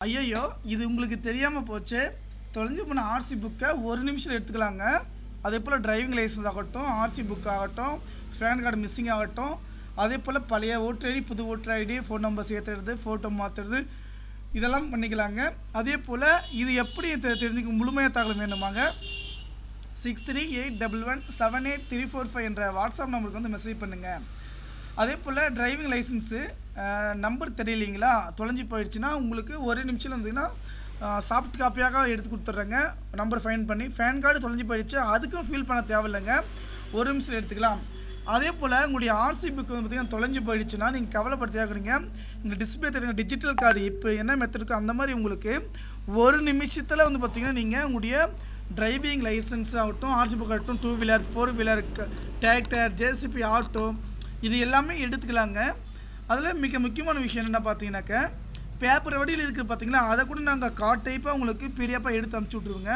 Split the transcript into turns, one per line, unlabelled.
ஐயையோ இது உங்களுக்கு தெரியாமல் போச்சு. தொலைஞ்சு போன ஆர்சி புக்கை ஒரு நிமிஷம் எடுத்துக்கலாங்க. அதே போல் டிரைவிங் லைசன்ஸ் ஆகட்டும் ஆர்சி புக் ஆகட்டும் பேன் கார்டு மிஸ்ஸிங் ஆகட்டும் அதே போல் பழைய ஓட்டர் ஐடி புது ஓட்டர் ஐடி ஃபோன் நம்பர் சேர்த்துறது ஃபோட்டோ மாற்றுறது இதெல்லாம் பண்ணிக்கலாங்க. அதே போல் இது எப்படி தெ- தெரிஞ்சுக்க முழுமையாக தகவல் வேணுமாங்க? Six three eight double one seven eight three four five என்ற வாட்ஸ்அப் நம்பருக்கு வந்து மெசேஜ் பண்ணுங்கள் அதே போல் டிரைவிங் லைசன்ஸு நம்பர் தெரியலைங்களா? தொலைஞ்சி போயிடுச்சுன்னா உங்களுக்கு ஒரு நிமிஷம் வந்தீங்கன்னா சாஃப்ட் காப்பியாக எடுத்து கொடுத்துட்றேங்க. நம்பர் ஃபைன் பண்ணி ஃபேன் கார்டு தொலைஞ்சி போயிடுச்சு. அதுக்கும் ஃபீல் பண்ண தேவையில்லைங்க. ஒரு நிமிஷம் எடுத்துக்கலாம். அதே போல் உங்களுடைய ஆர்சி புக் வந்து பார்த்தீங்கன்னா தொலைஞ்சு போயிடுச்சுன்னா நீங்கள் கவலைப்பட தேவைப்படுங்க இந்த டிஸ்பிளே தெரியுங்க டிஜிட்டல் கார்டு இப்போ என்ன மெத்தட் இருக்கோ அந்த மாதிரி உங்களுக்கு ஒரு நிமிஷத்தில் வந்து பார்த்தீங்கன்னா நீங்கள் உங்களுடைய டிரைவிங் லைசன்ஸ் ஆகட்டும் ஆர்சி புக் ஆகட்டும் two wheeler four wheeler tractor JCB auto இது எல்லாமே எடுத்துக்கலாங்க. அதில் மிக முக்கியமான விஷயம் என்ன பார்த்தீங்கன்னாக்க பேப்பர் வடியில் இருக்குது பார்த்தீங்களா அதை கூட நாங்கள் கார்ட் டைப்பாக உங்களுக்கு பிடிஎஃபாக எடுத்து அனுப்பிச்சி விட்ருவோங்க